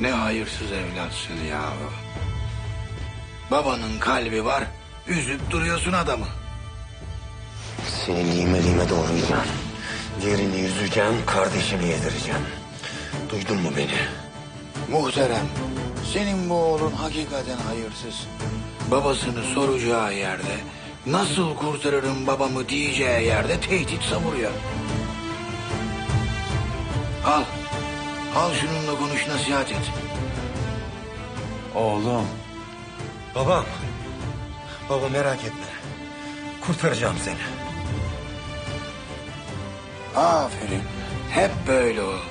Ne hayırsız evlatsın ya. Babanın kalbi var, üzüp duruyorsun adamı. Seni lime lime doğrayacağım. Diğerini yüzeceğim, kardeşimi yedireceğim. Duydun mu beni? Muhterem, senin bu oğlun hakikaten hayırsız. Babasını soracağı yerde, nasıl kurtarırım babamı diyeceği yerde tehdit savuruyor. Al, al şununla konuş nasihat et. Oğlum. Babam. Baba merak etme. Kurtaracağım seni. Aferin, hep böyle ol.